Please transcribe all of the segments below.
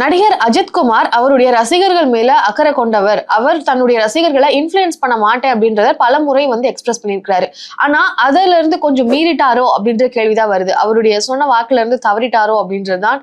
நடிகர் அஜித்குமார் அவருடைய ரசிகர்கள் மேல அக்கறை கொண்டவர். அவர் தன்னுடைய ரசிகர்களை இன்ஃப்ளூயன்ஸ் பண்ண மாட்டேன் அப்படின்றத பல முறை வந்து எக்ஸ்பிரஸ் பண்ணியிருக்கிறாரு. ஆனா அதுல இருந்து கொஞ்சம் மீறிட்டாரோ அப்படின்ற கேள்விதான் வருது. அவருடைய சொன்ன வாக்குல இருந்து தவறிட்டாரோ அப்படின்றதுதான்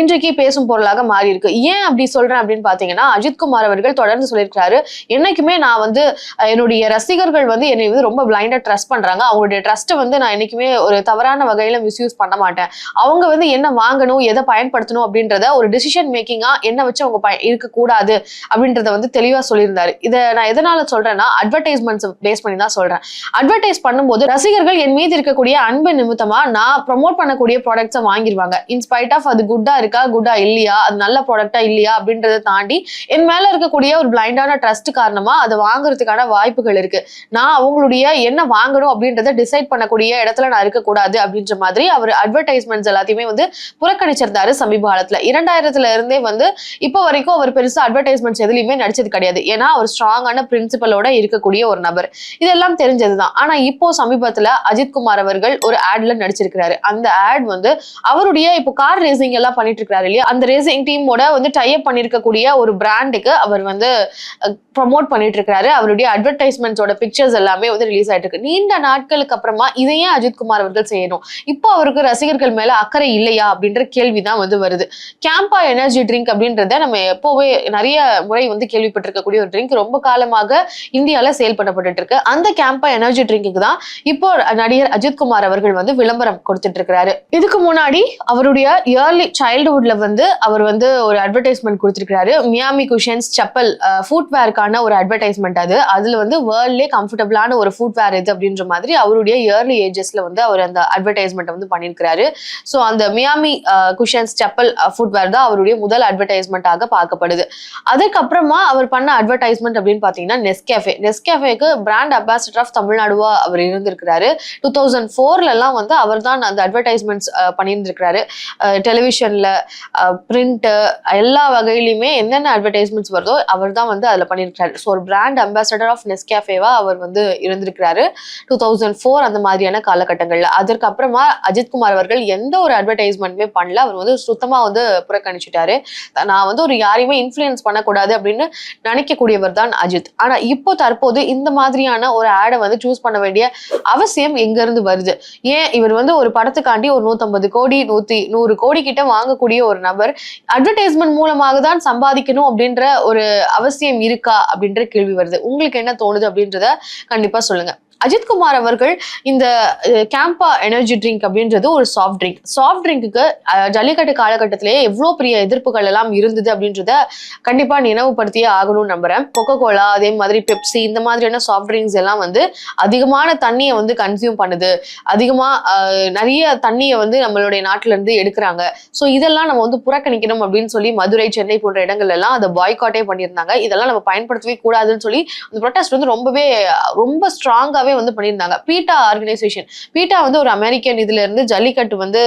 இன்றைக்கு பேசும் பொருளாக மாறி இருக்கு ஏன் அப்படி சொல்றேன் அப்படின்னு பாத்தீங்கன்னா அஜித்குமார் அவர்கள் தொடர்ந்து சொல்லியிருக்கிறாரு என்னைக்குமே நான் வந்து என்னுடைய ரசிகர்கள் வந்து என்னை வந்து ரொம்ப பிளைண்டா ட்ரஸ்ட் பண்றாங்க. அவங்களுடைய ட்ரஸ்ட்டை வந்து நான் என்னைக்குமே ஒரு தவறான வகையில மிஸ்யூஸ் பண்ண மாட்டேன். அவங்க வந்து என்ன வாங்கணும் எதை பயன்படுத்தணும் அப்படின்றத ஒரு டிசிஷன் மேக்கிங்கா என்ன வச்சு அவங்க இருக்கக்கூடாது அப்படின்றத வந்து தெளிவா சொல்லியிருந்தாரு. இதை நான் எதனால சொல்றேன்னா அட்வர்டைஸ்மெண்ட்ஸ் பேஸ் பண்ணி தான் சொல்றேன். அட்வர்டைஸ் பண்ணும்போது ரசிகர்கள் என் மீது இருக்கக்கூடிய அன்பு நிமித்தமா நான் ப்ரமோட் பண்ணக்கூடிய ப்ராடக்ட்ஸை வாங்கிடுவாங்க இன்ஸ்பைட் ஆஃப் அது குட்டா இருக்கா குட்டா இல்லையா அது நல்ல ப்ராடக்டா இல்லையா அப்படின்றத தாண்டி என் மேல இருக்கக்கூடிய ஒரு பிளைண்டான ட்ரஸ்ட் காரணமா அதை வாங்குறதுக்கான வாய்ப்புகள் இருக்கு. நான் அவங்களுடைய என்ன வாங்கணும் அப்படின்றத டிசைட் பண்ணக்கூடிய இடத்துல நான் இருக்கக்கூடாது அப்படின்ற மாதிரி அவர் அட்வர்டைஸ்மெண்ட்ஸ் எல்லாத்தையுமே வந்து புறக்கணிச்சிருந்தாரு சமீப காலத்துல. இரண்டாயிரத்துல இருந்தே வந்து இப்போ வரைக்கும் அவர் பெருசா அட்வர்டைஸ்மெண்ட்ஸ் எதுலையுமே நடிச்சது கிடையாது. ஏன்னா அவர் ஸ்ட்ராங்கான பிரின்சிபலோட இருக்கக்கூடிய ஒரு நபர். இதெல்லாம் தெரிஞ்சதுதான். ஆனா இப்போ சமீபத்துல அஜித்குமார் அவர்கள் ஒரு ஆட்ல நடிச்சிருக்கிறாரு. அந்த ஆட் வந்து அவருடைய இப்போ கார் ரேசிங் எல்லாம் பண்ணிட்டு இருக்காரு இல்லையா? அந்த ரேசிங் டீமோட வந்து டைப் பண்ணிருக்கக்கூடிய ஒரு பிராண்டுக்கு அவர் வந்து ப்ரமோட் பண்ணிட்டு இருக்காரு அவருடைய அட்வர்டைஸ்மெண்ட்ஸோட பிக்சர்ஸ் எல்லாமே வந்து ரிலீஸ் ஆயிட்டு இருக்கு நீண்ட நாட்களுக்கு அப்புறமா இதையே அஜித்குமார் அவர்கள் செய்யணும். இப்போ அவருக்கு ரசிகர்கள் மேல அக்கறை இல்லையா? அப்படின்ற கேள்விதான் வந்து வருது. கேம்பா எனர்ஜி ட்ரிங்க் அப்படின்றத நம்ம எப்போவே நிறைய முறை வந்து கேள்விப்பட்டிருக்கக்கூடிய ஒரு ட்ரிங்க் ரொம்ப காலமாக இந்தியாவில் செயல்படப்பட்டு இருக்கு. அந்த கேம்பா எனர்ஜி ட்ரிங்க்கு தான் இப்போ நடிகர் அஜித்குமார் அவர்கள் வந்து விளம்பரம் கொடுத்துட்டு இருக்கிறாரு. இதுக்கு முன்னாடி அவருடைய இயர்லி சைல்டுஹுட்ல வந்து அவர் வந்து ஒரு அட்வர்டைஸ்மெண்ட் கொடுத்திருக்காரு மியாமி குஷன்ஸ் செப்பல் ஃபுட்வேர்க்கான ஒரு அட்வர்டைஸ்மெண்ட் அது. அதுல வந்து வேர்ல்ட்லேயே கம்ஃபர்டபுளான ஒரு ஃபுட்வேர் இது அப்படின்ற மாதிரி அவருடைய இயர்லி ஏஜஸ்ல வந்து அவர் அந்த அட்வர்டைஸ்மெண்ட் வந்து பண்ணியிருக்கிறாரு. ஸோ அந்த மியாமி குஷன்ஸ் செப்பல் ஃபுட்வேர் தான் அவருடைய முதல் அட்வர்டைஸ்மெண்ட்டாக பார்க்கப்படுது. அதுக்கப்புறமா அவர் பண்ண அட்வர்டைஸ்மெண்ட் அப்படின்னு பார்த்தீங்கன்னா நெஸ்கேஃபே நெஸ்கேஃபேக்கு பிராண்ட் அம்பாசிடர் ஆஃப் தமிழ்நாடுவா அவர் இருந்திருக்கிறாரு. டூ தௌசண்ட் ஃபோர்லலாம் வந்து அவர் தான் அந்த அட்வர்டைஸ்மெண்ட்ஸ் பண்ணியிருந்திருக்கிறாரு. டெலிவிஷனில் பிரிண்ட்டு எல்லா வகையிலுமே என்னென்ன அட்வர்டைஸ்மெண்ட்ஸ் வருதோ அவர் தான் வந்து அதில் பண்ணியிருக்கிறாரு. ஸோ ஒரு பிராண்ட் அம்பாசிடர் ஆஃப் நெஸ்கேஃபேவா அவர் வந்து இருந்திருக்கிறாரு. டூ தௌசண்ட் ஃபோர் அந்த மாதிரியான காலகட்டங்களில். அதற்கப்புறமா அஜித்குமார் அவர்கள் எந்த ஒரு அட்வர்டைஸ்மெண்ட்டுமே பண்ணல. அவர் வந்து சுத்தமாக வந்து புறக்கணிச்சிட்டாரு. நான் வந்து ஒரு யாரையுமே இன்ஃப்ளூயன்ஸ் பண்ணக்கூடாது அப்படின்னு நினைக்கக்கூடியவர் தான் அஜித். ஆனா இப்போ தற்போது இந்த மாதிரியான ஒரு ஆடை வந்து சூஸ் பண்ண வேண்டிய அவசியம் எங்க இருந்து வருது? ஏன் இவர் வந்து ஒரு படத்துக்காண்டி ஒரு நூத்தம்பது கோடி நூத்தி நூறு கோடி கிட்ட வாங்கக்கூடிய ஒரு நபர் அட்வர்டைஸ்மெண்ட் மூலமாக தான் சம்பாதிக்கணும் அப்படின்ற ஒரு அவசியம் இருக்கா அப்படின்ற கேள்வி வருது. உங்களுக்கு என்ன தோணுது அப்படின்றத கண்டிப்பா சொல்லுங்க. அஜித்குமார் அவர்கள் இந்த கேம்பா எனர்ஜி ட்ரிங்க் அப்படின்றது ஒரு சாஃப்ட் ட்ரிங்க் சாஃப்ட் ட்ரிங்க்கு ஜல்லிக்கட்டு காலகட்டத்திலேயே எவ்வளோ பெரிய எதிர்ப்புகள் எல்லாம் இருந்தது அப்படின்றத கண்டிப்பா நினைவுபடுத்தியே ஆகணும்னு நம்புறேன். கொக்கோ கோலா அதே மாதிரி பெப்சி இந்த மாதிரியான சாஃப்ட் ட்ரிங்க்ஸ் எல்லாம் வந்து அதிகமான தண்ணியை வந்து கன்சியூம் பண்ணுது. அதிகமா நிறைய தண்ணியை வந்து நம்மளுடைய நாட்டிலேருந்து எடுக்கிறாங்க. ஸோ இதெல்லாம் நம்ம வந்து புறக்கணிக்கணும் அப்படின்னு சொல்லி மதுரை சென்னை போன்ற இடங்கள் எல்லாம் அதை பாய்காட்டே பண்ணியிருந்தாங்க. இதெல்லாம் நம்ம பயன்படுத்தவே கூடாதுன்னு சொல்லி அந்த ப்ரொட்டஸ்ட் வந்து ரொம்பவே ரொம்ப ஸ்ட்ராங்காவே வந்து பண்ணியிருந்தாங்க. பீட்டா ஆர்கனைசேஷன் பீட்டா வந்து ஒரு அமெரிக்கன் இதுல இருந்து ஜல்லிக்கட்டு வந்து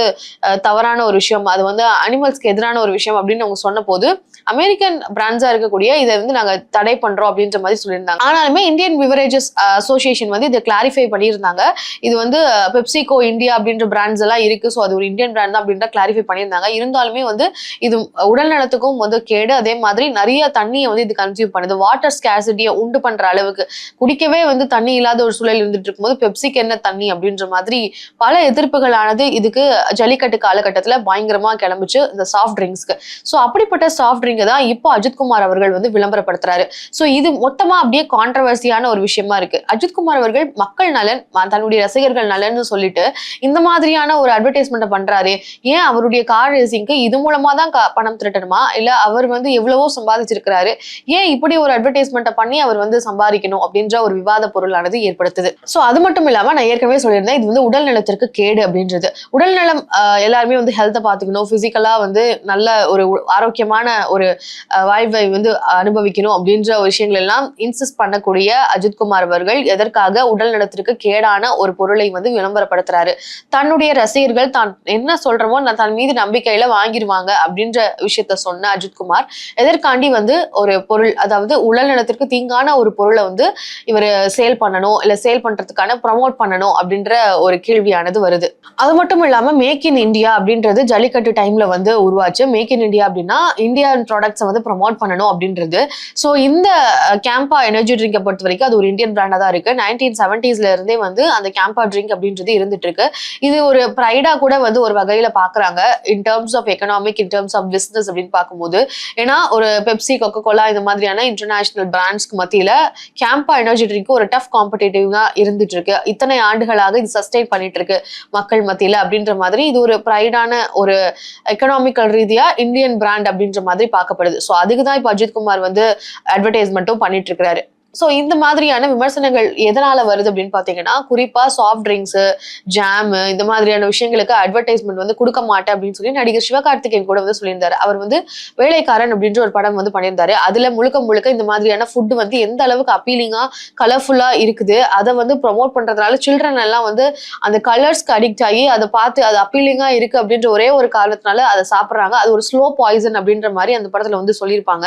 தவறான ஒரு விஷயம். அது வந்து அனிமல்ஸ்க்கு எதிரான ஒரு விஷயம் அப்படின்னு அவங்க சொன்ன போது அமெரிக்கன் பிராண்ட்ஸா இருக்கக்கூடிய இதை வந்து நாங்க தடை பண்றோம் அப்படின்ற மாதிரி சொல்லியிருந்தாங்க. ஆனாலுமே இந்தியன் பிவரேஜஸ் அசோசியேஷன் வந்து இதை கிளாரிஃபை பண்ணியிருந்தாங்க. இது வந்து பெப்சிகோ இந்தியா அப்படின்ற பிராண்ட்ஸ் எல்லாம் இருக்கு. ஸோ அது ஒரு இந்தியன் பிராண்ட் தான் அப்படின்ற கிளாரிஃபை பண்ணியிருந்தாங்க. இருந்தாலுமே வந்து இது உடல் நலத்துக்கும் வந்து கேடு. அதே மாதிரி நிறைய தண்ணியை வந்து இது கன்சியூம் பண்ணுது. வாட்டர் ஸ்கேசிட்டியை உண்டு பண்ற அளவுக்கு. குடிக்கவே வந்து தண்ணி இல்லாத ஒரு சூழல் இருந்துட்டு இருக்கும்போது பெப்சிக்கு என்ன தண்ணி அப்படின்ற மாதிரி பல எதிர்ப்புகளானது இதுக்கு ஜல்லிக்கட்டு காலகட்டத்துல பயங்கரமா கிளம்பிச்சு இந்த சாஃப்ட் ட்ரிங்க்ஸ்க்கு ஸோ அப்படிப்பட்ட சாஃப்ட் ட்ரிங்கை தான் இப்போ அஜித்குமார் அவர்கள் வந்து விளம்பரப்படுத்துறாரு. ஸோ இது மொத்தமா அப்படியே கான்ட்ரவர்சியான ஒரு விஷயமா இருக்கு. அஜித்குமார் அவர்கள் மக்கள் நலன் தன்னுடைய ரசிகர்கள் நலன்னு சொல்லிட்டு இந்த மாதிரியான ஒரு அட்வர்டைஸ்மெண்ட் பண்றாரு. ஏன் அவருடைய கார் ரேசிங்க்கு இது மூலமா தான் பணம் திரட்டணுமா? இல்ல அவர் வந்து எவ்வளவோ சம்பாதிச்சிருக்கிறாரு. ஏன் இப்படி ஒரு அட்வர்டைஸ்மெண்ட்டை பண்ணி அவர் வந்து சம்பாதிக்கணும் அப்படின்ற ஒரு விவாத பொருளானது ஏற்படுத்துது? சோ அது மட்டும் இல்லாம நான் ஏற்கனவே சொல்லியிருந்தேன் இது வந்து உடல் நலத்திற்கு கேடு அப்படின்றது. உடல் நலம் எல்லாருமே வந்து ஹெல்த்தை பார்த்துக்கணும். பிசிக்கலா வந்து நல்ல ஒரு ஆரோக்கியமான ஒரு ஆஹ், வாழ்வை வந்து அனுபவிக்கணும் அப்படின்ற விஷயங்கள் எல்லாம் இன்சிஸ்ட் பண்ணக்கூடிய அஜித்குமார் அவர்கள் எதற்காக உடல் நலத்திற்கு கேடான ஒரு பொருளை வந்து விளம்பரப்படுத்துறாரு. தன்னுடைய ரசிகர்கள் தான் என்ன சொல்றமோ நான் தன் மீது நம்பிக்கையில வாங்கிடுவாங்க அப்படின்ற விஷயத்த சொன்ன அஜித்குமார் எதற்காண்டி வந்து ஒரு பொருள் அதாவது உடல் நலத்திற்கு தீங்கான ஒரு பொருளை வந்து இவர் சேல் பண்ணணும் இல்லை சேல் சேல் பண்றதுக்கான ப்ரமோட் பண்ணணும் அப்படின்ற ஒரு கேள்வியானது வருது. அது மட்டும் இல்லாம மேக் இன் இந்தியா அப்படின்றது ஜல்லிக்கட்டு டைம்ல வந்து உருவாச்சு. மேக் இன் இந்தியா அப்படின்னா இந்தியன் ப்ராடக்ட்ஸை வந்து ப்ரமோட் பண்ணணும் அப்படின்றது. ஸோ இந்த கேம்பா எனர்ஜி ட்ரிங்கை பொறுத்த வரைக்கும் அது ஒரு இந்தியன் பிராண்டா தான் இருக்கு. நைன்டீன் செவன்டீஸ்ல இருந்தே வந்து அந்த கேம்பா ட்ரிங்க் அப்படின்றது இருந்துட்டு இருக்கு. இது ஒரு ப்ரைடா கூட வந்து ஒரு வகையில பாக்குறாங்க. In terms of economic in terms of business அப்படின்னு பார்க்கும்போது ஏன்னா ஒரு பெப்சி கொக்கோ கோலா இந்த மாதிரியான இன்டர்நேஷனல் பிராண்ட்ஸ்க்கு மத்தியில கேம்பா எனர்ஜி ட்ரிங்க் ஒரு டஃப் காம்படேட்டிவா இருந்துட்டு இருக்கு இத்தனை ஆண்டுகளாக இது சஸ்டெயின் பண்ணிட்டு இருக்கு மக்கள் மத்தியில அப்படின்ற மாதிரி இது ஒரு ப்ரைடான ஒரு எக்கனாமிக்கல் ரீதியா இந்தியன் பிராண்ட் அப்படின்ற மாதிரி பார்க்கப்படுது. ஸோ அதுக்கு தான் இப்போ அஜித் குமார் வந்து அட்வர்டைஸ்மெண்ட்டும் பண்ணிட்டு இருக்கிறாரு ஸோ இந்த மாதிரியான விமர்சனங்கள் எதனால வருது அப்படின்னு பார்த்தீங்கன்னா குறிப்பாக சாஃப்ட் ட்ரிங்க்ஸு ஜாமு இந்த மாதிரியான விஷயங்களுக்கு அட்வர்டைஸ்மெண்ட் வந்து கொடுக்க மாட்டேன் அப்படின்னு சொல்லி நடிகர் சிவகார்த்திகேயன் கூட வந்து சொல்லியிருந்தாரு. அவர் வந்து வேலைக்காரன் அப்படின்ற ஒரு படம் வந்து பண்ணியிருந்தாரு. அதில் முழுக்க முழுக்க இந்த மாதிரியான ஃபுட் வந்து எந்த அளவுக்கு அப்பீலிங்காக கலர்ஃபுல்லாக இருக்குது அதை வந்து ப்ரொமோட் பண்ணுறதுனால சில்ட்ரன் எல்லாம் வந்து அந்த கலர்ஸ்க்கு அடிக்ட் ஆகி அதை பார்த்து அது அப்பீலிங்காக இருக்குது அப்படின்ற ஒரே ஒரு காரணத்தினால அதை சாப்பிட்றாங்க. அது ஒரு ஸ்லோ பாய்சன் அப்படின்ற மாதிரி அந்த படத்தில் வந்து சொல்லியிருப்பாங்க.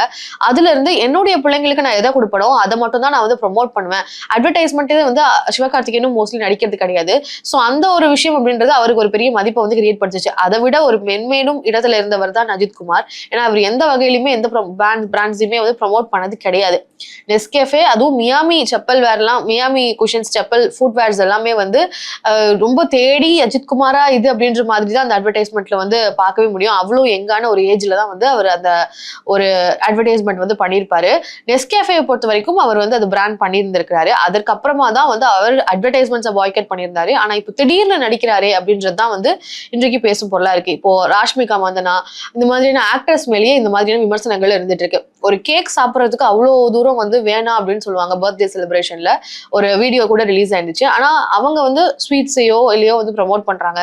அதுலேருந்து என்னுடைய பிள்ளைங்களுக்கு நான் எதை கொடுப்பனோ அதை மட்டும் தான் நான் வந்து ப்ரொமோட் பண்ணுவேன். அட்வர்டைஸ்மெண்ட்டே வந்து சிவகார்த்திகேயனும் மோஸ்ட்லி நடிக்கிறது கிடையாது. ஸோ அந்த ஒரு விஷயம் அப்படின்றது அவருக்கு ஒரு பெரிய மதிப்பை வந்து கிரியேட் பண்ணிச்சு அதை விட ஒரு மென்மேலும் இடத்துல இருந்தவர் தான் அஜித் குமார். ஏன்னா அவர் எந்த வகையிலுமே எந்த பிராண்ட் பிராண்ட்ஸையுமே வந்து ப்ரொமோட் பண்ணது கிடையாது. நெஸ்கேஃபே அதுவும் மியாமி செப்பல் வேர்லாம் Miami cushions chappal footwears எல்லாமே வந்து ரொம்ப தேடி அஜித் குமாரா இது அப்படின்ற மாதிரி தான் அந்த அட்வர்டைஸ்மெண்ட்ல வந்து பார்க்கவே முடியும். அவ்வளோ எங்கான ஒரு ஏஜ்ல தான் வந்து அவர் அந்த ஒரு அட்வர்டைஸ்மெண்ட் வந்து பண்ணியிருப்பாரு. நெஸ்கேஃபே பொறுத்த வரைக்கும் அவர் வந்து அது பிராண்ட் பண்ணியிருந்திருக்கிறாரு. அதற்கப்புறமா தான் வந்து அவர் அட்வர்டைஸ்மெண்ட்ஸை பாய்கட் பண்ணியிருந்தாரு. ஆனா இப்போ திடீர்னு நடிக்கிறாரே அப்படின்றது தான் வந்து இன்றைக்கு பேசும் பொருளா இருக்கு. இப்போ ராஷ்மிகா மந்தனா இந்த மாதிரியான ஆக்டர்ஸ் மேலேயே இந்த மாதிரியான விமர்சனங்கள் இருந்துட்டு இருக்கு. ஒரு கேக் சாப்பிட்றதுக்கு அவ்வளோ தூரம் வந்து வேணாம் அப்படின்னு சொல்லுவாங்க பர்த்டே செலிப்ரேஷன்ல ஒரு வீடியோ கூட ரிலீஸ் ஆயிருந்துச்சு. ஆனா அவங்க வந்து ஸ்வீட்ஸையோ இல்லையோ வந்து ப்ரமோட் பண்றாங்க.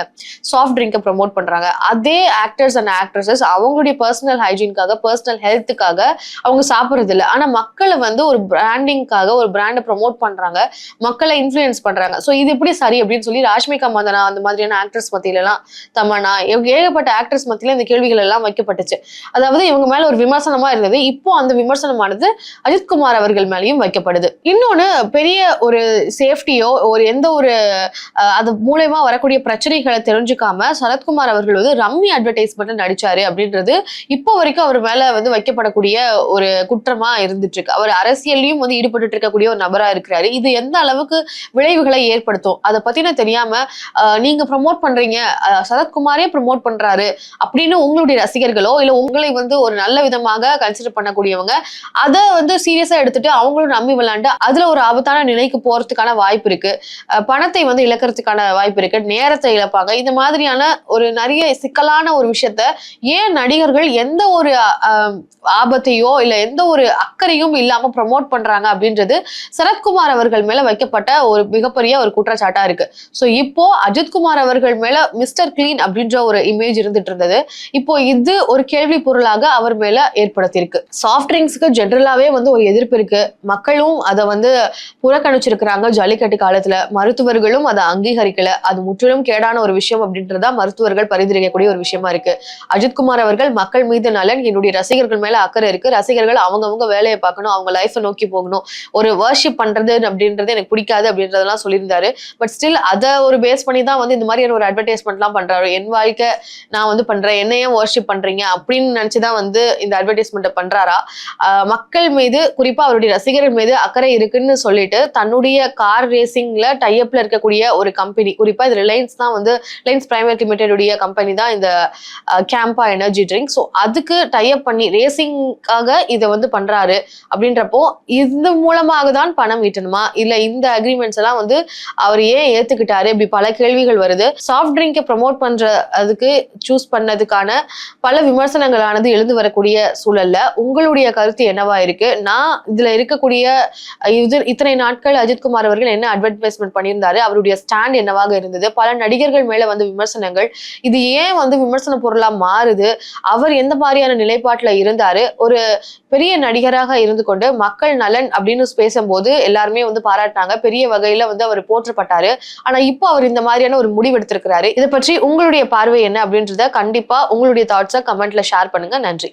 சாஃப்ட் ட்ரிங்கை ப்ரமோட் பண்றாங்க. அதே ஆக்டர்ஸ் அண்ட் ஆக்ட்ரஸஸ் அவங்களுடைய பர்சனல் ஹைஜீன்காக பர்சனல் ஹெல்த்துக்காக அவங்க சாப்பிட்றது இல்லை ஆனா மக்களை வந்து ஒரு பிராண்டிங்காக ஒரு பிராண்டை ப்ரமோட் பண்றாங்க. மக்களை இன்ஃப்ளூயன்ஸ் பண்றாங்க. ஸோ இது எப்படி சரி அப்படின்னு சொல்லி ராஷ்மிகா மந்தனா அந்த மாதிரியான ஆக்டர்ஸ் மத்தியிலலாம் தமனா ஏகப்பட்ட ஆக்டர்ஸ் மத்தியில இந்த கேள்விகள் எல்லாம் வைக்கப்பட்டுச்சு. அதாவது இவங்க மேல ஒரு விமர்சனமா இருந்தது. இப்போ இப்போ அந்த விமர்சனமானது அஜித்குமார் அவர்கள் மேலேயும் வைக்கப்படுது. இன்னொன்னு பெரிய ஒரு சேஃப்டியோ ஒரு எந்த ஒரு அது மூலயமா வரக்கூடிய பிரச்சனைகளை தெரிஞ்சுக்காம சரத்குமார் அவர்கள் வந்து ரம்மி அட்வர்டைஸ்மெண்ட் நடிச்சாரு அப்படின்றது இப்போ வரைக்கும் அவர் மேல வந்து வைக்கப்படக்கூடிய ஒரு குற்றமா இருந்துட்டு இருக்கு அவர் அரசியல்லையும் வந்து ஈடுபட்டு இருக்கக்கூடிய ஒரு நபரா இருக்கிறாரு. இது எந்த அளவுக்கு விளைவுகளை ஏற்படுத்தும்? அதை பத்தின தெரியாம நீங்க ப்ரமோட் பண்றீங்க சரத்குமாரே ப்ரமோட் பண்றாரு அப்படின்னு உங்களுடைய ரசிகர்களோ இல்ல உங்களை வந்து ஒரு நல்ல விதமாக கன்சிடர் பண்ண பண்ணக்கூடியவங்க. அதை வந்து சீரியஸா எடுத்துட்டு அவங்களும் நம்பி விளையாண்டு அதுல ஒரு ஆபத்தான நிலைக்கு போறதுக்கான வாய்ப்பு இருக்கு. பணத்தை வந்து இழக்கிறதுக்கான வாய்ப்பு இருக்கு. நேரத்தை இழப்பாங்க. இந்த மாதிரியான ஒரு நிறைய சிக்கலான ஒரு விஷயத்த ஏன் நடிகர்கள் எந்த ஒரு ஆபத்தையோ இல்ல எந்த ஒரு அக்கறையும் இல்லாம ப்ரமோட் பண்றாங்க அப்படின்றது சரத்குமார் அவர்கள் மேல வைக்கப்பட்ட ஒரு மிகப்பெரிய ஒரு குற்றச்சாட்டா இருக்கு. ஸோ இப்போ அஜித்குமார் அவர்கள் மேல மிஸ்டர் கிளீன் அப்படின்ற ஒரு இமேஜ் இருந்துட்டு இருந்தது. இப்போ இது ஒரு கேள்வி பொருளாக அவர் மேல ஏற்படுத்தியிருக்கு. சாஃப்ட் ட்ரிங்க்ஸ்க்கு ஜென்ரலாகவே வந்து ஒரு எதிர்ப்பு இருக்கு. மக்களும் அதை வந்து புறக்கணிச்சிருக்கிறாங்க ஜல்லிக்கட்டு காலத்துல. மருத்துவர்களும் அதை அங்கீகரிக்கல. அது முற்றிலும் கேடான ஒரு விஷயம் அப்படின்றதா மருத்துவர்கள் பரிந்துரைக்கக்கூடிய ஒரு விஷயமா இருக்கு. அஜித்குமார் அவர்கள் மக்கள் மீது நலன் என்னுடைய ரசிகர்கள் மேல அக்கறை இருக்கு. ரசிகர்கள் அவங்கவுங்க வேலையை பார்க்கணும் அவங்க லைஃப்பை நோக்கி போகணும். ஒரு வர்ஷிப் பண்றது அப்படின்றது எனக்கு பிடிக்காது அப்படின்றதெல்லாம் சொல்லியிருந்தாரு. பட் ஸ்டில் அதை ஒரு பேஸ் பண்ணி தான் வந்து இந்த மாதிரியான ஒரு அட்வர்டைஸ்மெண்ட்லாம் பண்றாரு. என் வாழ்க்கை நான் வந்து பண்றேன். என்னையே ஏன் வர்ஷிப் பண்றீங்க அப்படின்னு நினைச்சுதான் வந்து இந்த அட்வர்டைஸ்மெண்ட்டை பண்றாரா? ஆஹ் மக்கள் மீது குறிப்பா அவருடைய ரசிகர்கள் மீது அக்கறை இருக்குன்னு சொல்லிட்டு தன்னுடைய கார் ரேசிங்ல டைஅப்ல இருக்கக்கூடிய ஒரு கம்பெனி குறிப்பா இது ரிலையன்ஸ் தான் வந்து ரிலையன்ஸ் பிரைவேட் லிமிடெடுடைய கம்பெனி தான் இந்த கேம்பா எனர்ஜி ட்ரிங்க் ஸோ அதுக்கு டைஅப் பண்ணி ரேசிங்காக இதை வந்து பண்றாரு. அப்படின்றப்போ இது மூலமாக தான் பணம் ஈட்டணுமா? இல்ல இந்த அக்ரிமெண்ட்ஸ் எல்லாம் வந்து அவர் ஏன் ஏத்துக்கிட்டாரு? இப்படி பல கேள்விகள் வருது. சாஃப்ட் ட்ரிங்கை ப்ரமோட் பண்ற அதுக்கு சூஸ் பண்ணதுக்கான பல விமர்சனங்களானது எழுந்து வரக்கூடிய சூழல்ல உங்களுடைய கருத்து என்னவா இருக்கு? நான் இதுல இருக்கக்கூடிய இது இத்தனை நாட்கள் அஜித்குமார் அவர்கள் என்ன அட்வர்டைஸ்மெண்ட் பண்ணியிருந்தாரு அவருடைய ஸ்டாண்ட் என்னவாக இருந்தது பல நடிகர்கள் மேல வந்து விமர்சனங்கள் இது ஏன் வந்து விமர்சன பொருளா மாறுது அவர் எந்த மாதிரியான நிலைப்பாட்டுல இருந்தாரு ஒரு பெரிய நடிகராக இருந்து கொண்டு மக்கள் நலன் அப்படின்னு பேசும்போது எல்லாருமே வந்து பாராட்டினாங்க பெரிய வகையில வந்து அவர் போற்றப்பட்டாரு ஆனா இப்போ அவர் இந்த மாதிரியான ஒரு முடிவு எடுத்திருக்கிறாரு. இதை பற்றி உங்களுடைய பார்வை என்ன அப்படின்றத கண்டிப்பா உங்களுடைய தாட்ஸை கமெண்ட்ல ஷேர் பண்ணுங்க. நன்றி.